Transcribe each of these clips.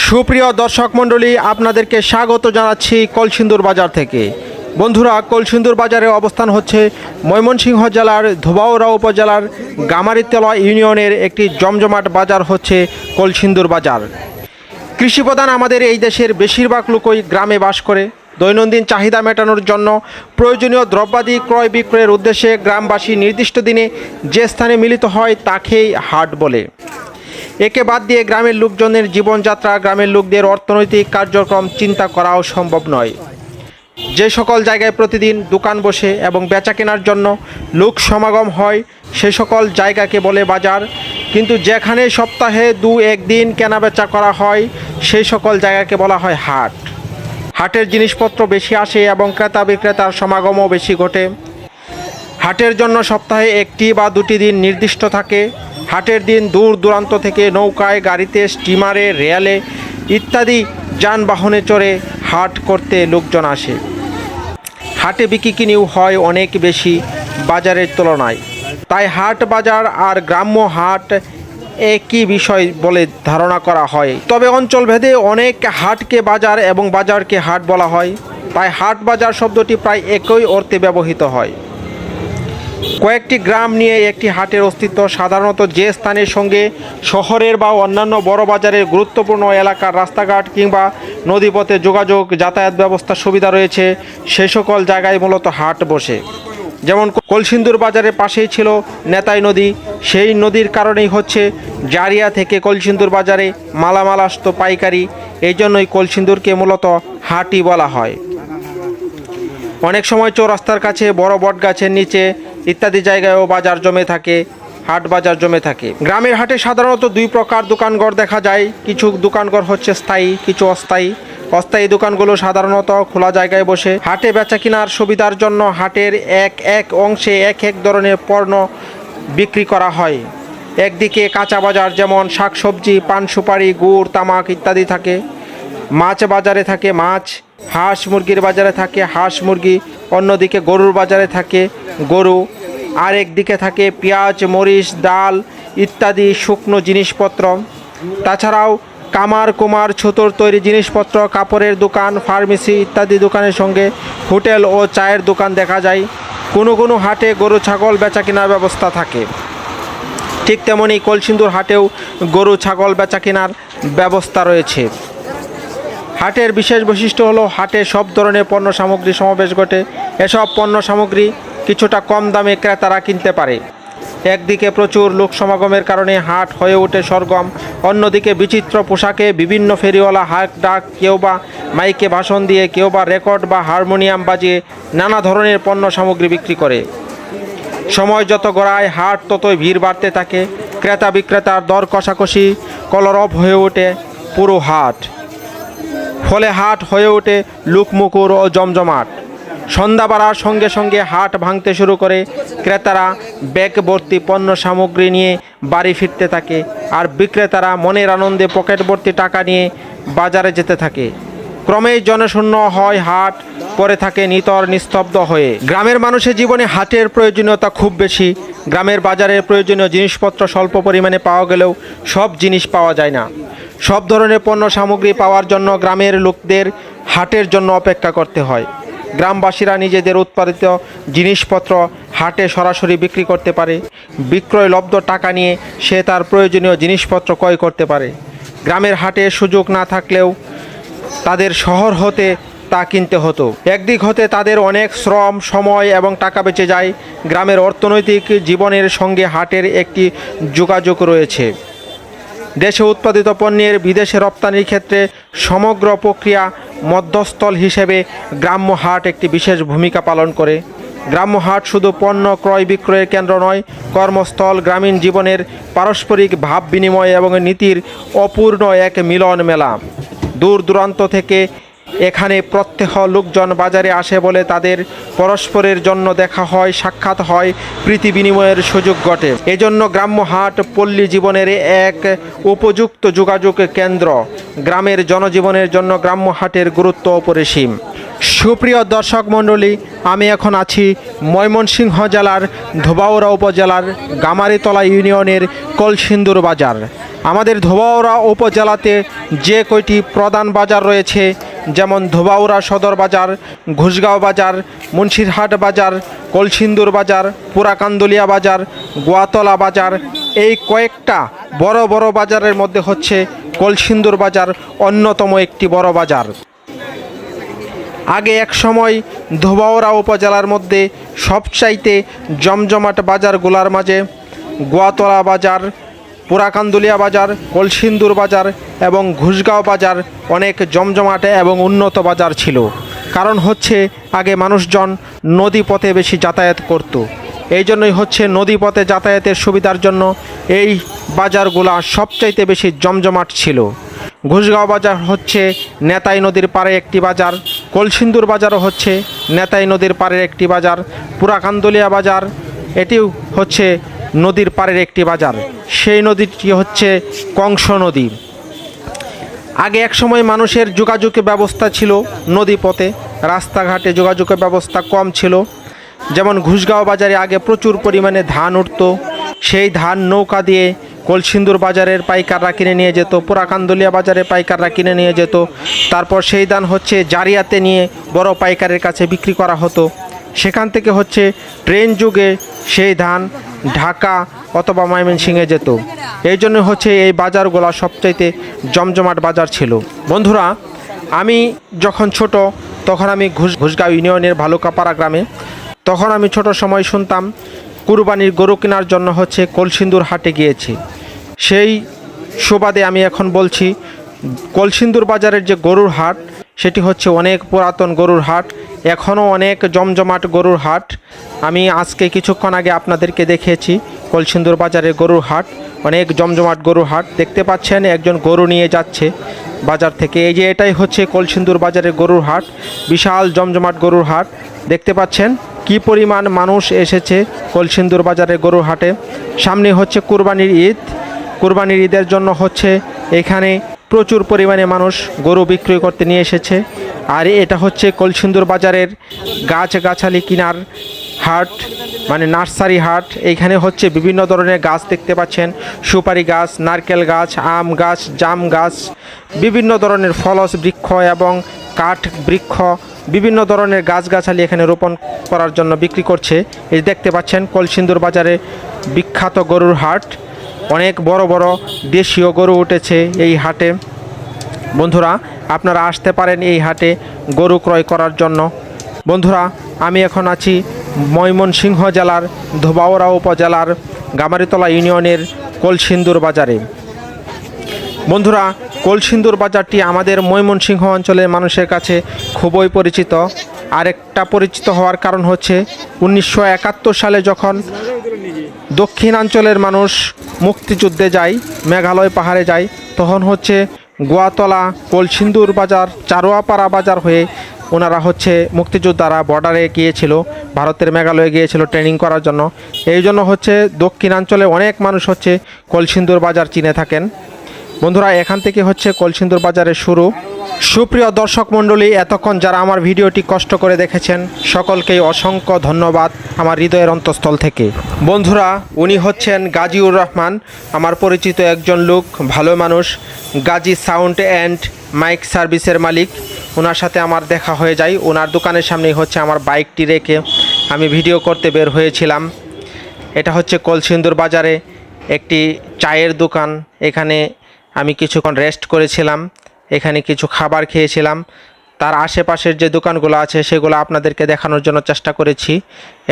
সুপ্রিয় দর্শক মণ্ডলী, আপনাদেরকে স্বাগত জানাচ্ছি কলসিন্দুর বাজার থেকে। বন্ধুরা, কলসিন্দুর বাজারে অবস্থান হচ্ছে ময়মনসিংহ জেলার ধোবাউড়া উপজেলার গামারিতলা ইউনিয়নের একটি জমজমাট বাজার হচ্ছে কলসিন্দুর বাজার। কৃষিপ্রধান আমাদের এই দেশের বেশিরভাগ লোকই গ্রামে বাস করে। দৈনন্দিন চাহিদা মেটানোর জন্য প্রয়োজনীয় দ্রব্যাদি ক্রয় বিক্রয়ের উদ্দেশ্যে গ্রামবাসী নির্দিষ্ট দিনে যে স্থানে মিলিত হয় তাকেই হাট বলে। একে বাদ দিয়ে গ্রামের লোকজনের জীবনযাত্রা, গ্রামের লোকদের অর্থনৈতিক কার্যক্রম চিন্তা করাও সম্ভব নয়। যে সকল জায়গায় প্রতিদিন দোকান বসে এবং বেচা কেনার জন্য লোক সমাগম হয়, সে সকল জায়গাকে বলে বাজার। কিন্তু যেখানে সপ্তাহে দু একদিন কেনা বেচা করা হয় সেই সকল জায়গাকে বলা হয় হাট। হাটের জিনিসপত্র বেশি আসে এবং ক্রেতা বিক্রেতার সমাগমও বেশি ঘটে। হাটের জন্য সপ্তাহে একটি বা দুটি দিন নির্দিষ্ট থাকে। হাটের দিন দূর দূরান্ত থেকে নৌকায়, গাড়িতে, স্টিমারে, রেয়ালে ইত্যাদি যানবাহনে চড়ে হাট করতে লোকজন আসে। হাটে বিক্রি কিনিও হয় অনেক বেশি বাজারের তুলনায়। তাই হাট বাজার আর গ্রাম্য হাট একই বিষয় বলে ধারণা করা হয়। তবে অঞ্চলভেদে অনেক হাটকে বাজার এবং বাজারকে হাট বলা হয়। তাই হাট বাজার শব্দটি প্রায় একই অর্থে ব্যবহৃত হয়। কয়েকটি গ্রাম নিয়ে একটি হাটের অস্তিত্ব সাধারণত যে স্থানের সঙ্গে শহরের বা অন্যান্য বড় বাজারের গুরুত্বপূর্ণ এলাকার রাস্তাঘাট কিংবা নদীপথে যোগাযোগ যাতায়াত ব্যবস্থার সুবিধা রয়েছে, সে সকল জায়গায় মূলত হাট বসে। যেমন কলসিন্দুর বাজারের পাশেই ছিল নেতাই নদী, সেই নদীর কারণেই হচ্ছে জারিয়া থেকে কলসিন্দুর বাজারে মালামাল আসতো পাইকারি এই জন্যই কলসিন্দুরকে মূলত হাটই বলা হয়। অনেক সময় চৌরাস্তার কাছে বড় বট গাছের নিচে ইত্যাদি জায়গায়ও বাজার জমে থাকে, হাট বাজার জমে থাকে। গ্রামের হাটে সাধারণত দুই প্রকার দোকানঘর দেখা যায়। কিছু দোকানঘর হচ্ছে স্থায়ী, কিছু অস্থায়ী। অস্থায়ী দোকানগুলো সাধারণত খোলা জায়গায় বসে। হাটে বেচা কেনার সুবিধার জন্য হাটের এক এক অংশে এক এক ধরনের পণ্য বিক্রি করা হয়। একদিকে কাঁচা বাজার যেমন শাকসবজি, পান সুপারি, গুড়, তামাক ইত্যাদি থাকে। মাছ বাজারে থাকে, মাছ, হাঁস মুরগির বাজারে থাকে, হাঁস মুরগি, অন্যদিকে গরুর বাজারে থাকে, গরু আর একদিকে থাকে পেঁয়াজ, মরিচ, ডাল ইত্যাদি শুকনো জিনিসপত্র। তাছাড়াও কামার, কুমার, ছুতোর তৈরি জিনিসপত্র, কাপড়ের দোকান, ফার্মেসি ইত্যাদি দোকানের সঙ্গে হোটেল ও চায়ের দোকান দেখা যায়। কোনো কোনো হাটে গরু, ছাগল বেচা কেনার ব্যবস্থা থাকে। ঠিক তেমনি কলসিন্দুর হাটেও গরু, ছাগল বেচা কেনার ব্যবস্থা রয়েছে। হাটের বিশেষ বৈশিষ্ট্য হলো হাটে সব ধরনের পণ্য সামগ্রী সমাবেশ ঘটে। এসব পণ্য সামগ্রী কিছুটা কম দামে ক্রেতারা কিনতে পারে। একদিকে প্রচুর লোক সমাগমের কারণে হাট হয়ে ওঠে সরগম, অন্যদিকে বিচিত্র পোশাকে বিভিন্ন ফেরিওয়ালা হাক ডাক কেউ বা মাইকে ভাষণ দিয়ে কেউ বা রেকর্ড বা হারমোনিয়াম বাজিয়ে নানা ধরনের পণ্য সামগ্রী বিক্রি করে। সময় যত গড়ায়, হাট ততই ভিড় বাড়তে থাকে। ক্রেতা বিক্রেতার দর কষাকষি, কলরব হয়ে ওঠে পুরো হাট। ফলে হাট হয়ে ওঠে লুকমুকুর ও জমজমাট। সন্ধ্যা বাড়ার সঙ্গে সঙ্গে হাট ভাঙতে শুরু করে, ক্রেতারা ব্যাগ ভর্তি পণ্য সামগ্রী নিয়ে বাড়ি ফিরতে থাকে আর বিক্রেতারা মনের আনন্দে পকেট ভর্তি টাকা নিয়ে বাজারে যেতে থাকে। ক্রমেই জনশূন্য হয় হাট, পরে থাকে নিতর নিস্তব্ধ হয়ে। গ্রামের মানুষের জীবনে হাটের প্রয়োজনীয়তা খুব বেশি। গ্রামের বাজারে প্রয়োজনীয় জিনিসপত্র স্বল্প পরিমাণে পাওয়া গেলেও সব জিনিস পাওয়া যায় না। সব ধরনের পণ্য সামগ্রী পাওয়ার জন্য গ্রামের লোকদের হাটের জন্য অপেক্ষা করতে হয়। গ্রামবাসীরা নিজেদের উৎপাদিত জিনিসপত্র হাটে সরাসরি বিক্রি করতে পারে। বিক্রয় লব্ধ টাকা নিয়ে সে তার প্রয়োজনীয় জিনিসপত্র ক্রয় করতে পারে। গ্রামের হাটে সুযোগ না থাকলেও তাদের শহর হতে তা কিনতে হতো। একদিক হতে তাদের অনেক শ্রম, সময় এবং টাকা বেঁচে যায়। গ্রামের অর্থনৈতিক জীবনের সঙ্গে হাটের একটি যোগাযোগ রয়েছে। দেশে উৎপাদিত পণ্যের বিদেশে রপ্তানির ক্ষেত্রে সমগ্র প্রক্রিয়া মধ্যস্থল হিসেবে গ্রাম্য হাট একটি বিশেষ ভূমিকা পালন করে। গ্রাম্য হাট শুধু পণ্য ক্রয় বিক্রয়ের কেন্দ্র নয়, কর্মস্থল, গ্রামীণ জীবনের পারস্পরিক ভাব বিনিময় এবং নীতির অপূর্ণ এক মিলন মেলা দূর দূরান্ত থেকে এখানে প্রত্যেক লোকজন বাজারে আসে বলে তাদের পরস্পরের জন্য দেখা হয়, সাক্ষাৎ হয়, প্রীতি বিনিময়ের সুযোগ ঘটে। এজন্য গ্রাম্য হাট পল্লী জীবনের এক উপযুক্ত যোগাযোগ কেন্দ্র। গ্রামের জনজীবনের জন্য গ্রাম্য হাটের গুরুত্ব অপরিসীম। সুপ্রিয় দর্শক মণ্ডলী, আমি এখন আছি ময়মনসিংহ জেলার ধোবাউড়া উপজেলার গামারিতলা ইউনিয়নের কলসিন্দুর বাজার। আমাদের ধোবাউড়া উপজেলাতে যে কয়টি প্রধান বাজার রয়েছে যেমন ধোবাউড়া সদর বাজার, ঘুষগাঁও বাজার, মুন্সিরহাট বাজার, কলসিন্দুর বাজার, পুরাকান্দুলিয়া বাজার, গোয়াতলা বাজার, এই কয়েকটা বড় বড় বাজারের মধ্যে হচ্ছে কলসিন্দুর বাজার, অন্যতম একটি বড় বাজার। আগে এক সময় ধোবাওড়া উপজেলার মধ্যে সবচাইতে জমজমাট বাজারগুলার মাঝে গোয়াতলা বাজার পুরাকান্দুলিয়া বাজার, কলসিন্দুর বাজার এবং ঘুষগাঁও বাজার অনেক জমজমাটে এবং উন্নত বাজার ছিল। কারণ হচ্ছে আগে মানুষজন নদী পথে বেশি যাতায়াত করত। এই জন্যই হচ্ছে নদী পথে যাতায়াতের সুবিধার জন্য এই বাজারগুলা সবচাইতে বেশি জমজমাট ছিল। ঘুষগাঁও বাজার হচ্ছে নেতাই নদীর পাড়ে একটি বাজার, কলসিন্দুর বাজারও হচ্ছে নেতাই নদীর পাড়ের একটি বাজার পুরাকান্দলিয়া বাজার, এটিও হচ্ছে নদীর পাড়ের একটি বাজার। সেই নদীটি হচ্ছে কংস নদী। আগে এক সময় মানুষের যোগাযোগ ব্যবস্থা ছিল নদী পথে। রাস্তাঘাটে যোগাযোগের ব্যবস্থা কম ছিল। যেমন ঘুষগাঁও বাজারে আগে প্রচুর পরিমাণে ধান উঠতো। সেই ধান নৌকা দিয়ে কলসিন্দুর বাজারের পাইকাররা কিনে নিয়ে যেত পুরাকান্দলিয়া বাজারে পাইকাররা কিনে নিয়ে যেত। তারপর সেই ধান হচ্ছে জারিয়াতে নিয়ে বড় পাইকারের কাছে বিক্রি করা হতো। সেখান থেকে হচ্ছে ট্রেন যুগে সেই ধান ঢাকা অথবা ময়মনসিংহে যেত। এই জন্য হচ্ছে এই বাজারগুলো সবচাইতে জমজমাট বাজার ছিল। বন্ধুরা, আমি যখন ছোট, তখন আমি ঘুষ ঘুষগাঁও ইউনিয়নের ভালুকাপাড়া গ্রামে, তখন আমি ছোট সময় শুনতাম, কুরবানির গরু কেনার জন্য হচ্ছে কলসিন্দুর হাটে গিয়েছি। সেই সুবাদে আমি এখন বলছি, কলসিন্দুর বাজারের যে গরুর হাট সেটি হচ্ছে অনেক পুরাতন গরুর হাট, এখনও অনেক জমজমাট গরুর হাট। আমি আজকে কিছুক্ষণ আগে আপনাদেরকে দেখিয়েছি কলসিন্দুর বাজারের গরুর হাট, অনেক জমজমাট গরুর হাট। দেখতে পাচ্ছেন একজন গরু নিয়ে যাচ্ছে বাজার থেকে। এই যে এটাই হচ্ছে কলসিন্দুর বাজারের গরুর হাট, বিশাল জমজমাট গরুর হাট। দেখতে পাচ্ছেন কি পরিমাণ মানুষ এসেছে কলসিন্দুর বাজারের গরুর হাটে। সামনে হচ্ছে কুরবানির ঈদ, কুরবানির ঈদের জন্য হচ্ছে এখানে প্রচুর পরিমাণে মানুষ গরু বিক্রয় করতে নিয়ে এসেছে। আর এটা হচ্ছে কলসিন্দুর বাজারের গাছ গাছালি কিনার হাট মানে নার্সারি হাট। এইখানে হচ্ছে বিভিন্ন ধরনের গাছ দেখতে পাচ্ছেন। সুপারি গাছ, নারকেল গাছ, আম গাছ, জাম গাছ, বিভিন্ন ধরনের ফলস বৃক্ষ এবং কাঠ বৃক্ষ, বিভিন্ন ধরনের গাছগাছালি এখানে রোপণ করার জন্য বিক্রি করছে। এই দেখতে পাচ্ছেন, কলসিন্দুর বাজারে বিখ্যাত গরুর হাট। অনেক বড় বড় দেশীয় গরু উঠেছে এই হাটে। বন্ধুরা, আপনারা আসতে পারেন এই হাটে গরু ক্রয় করার জন্য। বন্ধুরা, আমি এখন আছি ময়মনসিংহ জেলার ধোবাওড়া উপজেলার গামারিতলা ইউনিয়নের কলসিন্দুর বাজারে। বন্ধুরা, কলসিন্দুর বাজারটি আমাদের ময়মনসিংহ অঞ্চলের মানুষের কাছে খুবই পরিচিত। আরেকটা পরিচিত হওয়ার কারণ হচ্ছে, উনিশশো একাত্তর সালে যখন দক্ষিণাঞ্চলের মানুষ মুক্তিযুদ্ধে যায়, মেঘালয় পাহাড়ে যায়। তখন হচ্ছে গোয়াতলা, কলসিন্দুর বাজার, চারোয়াপাড়া বাজার হয়ে ওনারা হচ্ছে মুক্তিযোদ্ধারা বর্ডারে গিয়েছিল, ভারতের মেঘালয়ে গিয়েছিল ট্রেনিং করার জন্য। এই জন্য হচ্ছে দক্ষিণাঞ্চলে অনেক মানুষ হচ্ছে কলসিন্দুর বাজার চিনে থাকেন। বন্ধুরা, এখান থেকে হচ্ছে কলসিন্দুর বাজারের শুরু। সুপ্রিয় দর্শক মণ্ডলী, এতক্ষণ যারা আমার ভিডিওটি কষ্ট করে দেখেছেন, সকলকেই অসংখ্য ধন্যবাদ আমার হৃদয়ের অন্তঃস্থল থেকে। বন্ধুরা, উনি হচ্ছেন গাজীউর রহমান, আমার পরিচিত একজন লোক, ভালো মানুষ, গাজী সাউন্ড অ্যান্ড মাইক সার্ভিসের মালিক। ওনার সাথে আমার দেখা হয়ে যায়। ওনার দোকানের সামনেই হচ্ছে আমার বাইকটি রেখে আমি ভিডিও করতে বের হয়েছিলাম। এটা হচ্ছে কলসিন্দুর বাজারে একটি চায়ের দোকান। এখানে আমি কিছুক্ষণ রেস্ট করেছিলাম। এখানে কিছু খাবার খেয়েছিলাম। তার আশেপাশের যে দোকানগুলো আছে, সেগুলো আপনাদেরকে দেখানোর জন্য চেষ্টা করেছি।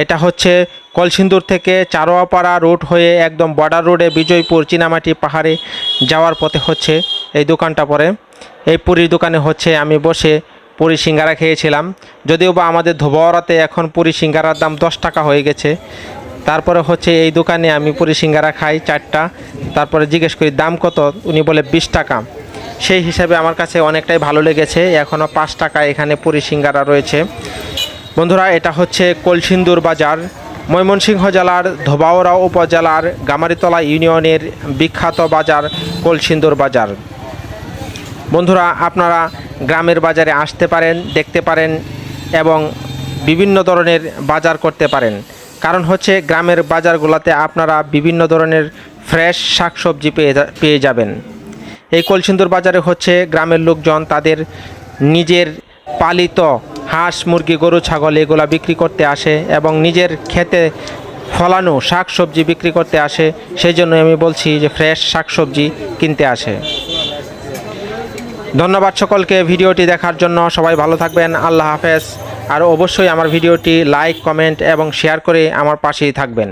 এটা হচ্ছে কলসিন্দুর থেকে চারোয়াপাড়া রোড হয়ে একদম বর্ডার রোডে বিজয়পুর চীনামাটি পাহাড়ে যাওয়ার পথে হচ্ছে এই দোকানটা পরে এই পুরীর দোকানে হচ্ছে আমি বসে পুরি সিঙ্গারা খেয়েছিলাম। যদিও বা আমাদের ধোবাওয়ারাতে এখন পুরি সিঙ্গারার দাম দশ টাকা হয়ে গেছে। তারপরে হচ্ছে এই দোকানে আমি পুরি সিঙ্গারা খাই চারটা। তারপরে জিজ্ঞেস করি, দাম কত? উনি বলে, বিশ টাকা। সেই হিসাবে আমার কাছে অনেকটাই ভালো লেগেছে। এখনও পাঁচ টাকা এখানে পুরি সিঙ্গারা রয়েছে। বন্ধুরা, এটা হচ্ছে কলসিন্দুর বাজার। ময়মনসিংহ জেলার ধোবাওড়া উপজেলার গামারিতলা ইউনিয়নের বিখ্যাত বাজার কলসিন্দুর বাজার। বন্ধুরা, আপনারা গ্রামের বাজারে আসতে পারেন, দেখতে পারেন এবং বিভিন্ন ধরনের বাজার করতে পারেন। কারণ হচ্ছে, গ্রামের বাজারগুলোতে আপনারা বিভিন্ন ধরনের ফ্রেশ শাকসবজি পেয়ে পেয়ে যাবেন। এই কলসিন্দুর বাজারে হচ্ছে গ্রামের লোকজন তাদের নিজের পালিত হাঁস, মুরগি, গরু, ছাগল এগুলা বিক্রি করতে আসে এবং নিজের খেতে ফলানো শাক সবজি বিক্রি করতে আসে। সেই জন্য আমি বলছি যে ফ্রেশ শাক সবজি কিনতে আসে। ধন্যবাদ সকলকে ভিডিওটি দেখার জন্য। সবাই ভালো থাকবেন। আল্লাহ হাফেজ। আর অবশ্যই আমার ভিডিওটি লাইক, কমেন্ট এবং শেয়ার করে আমার পাশেই থাকবেন।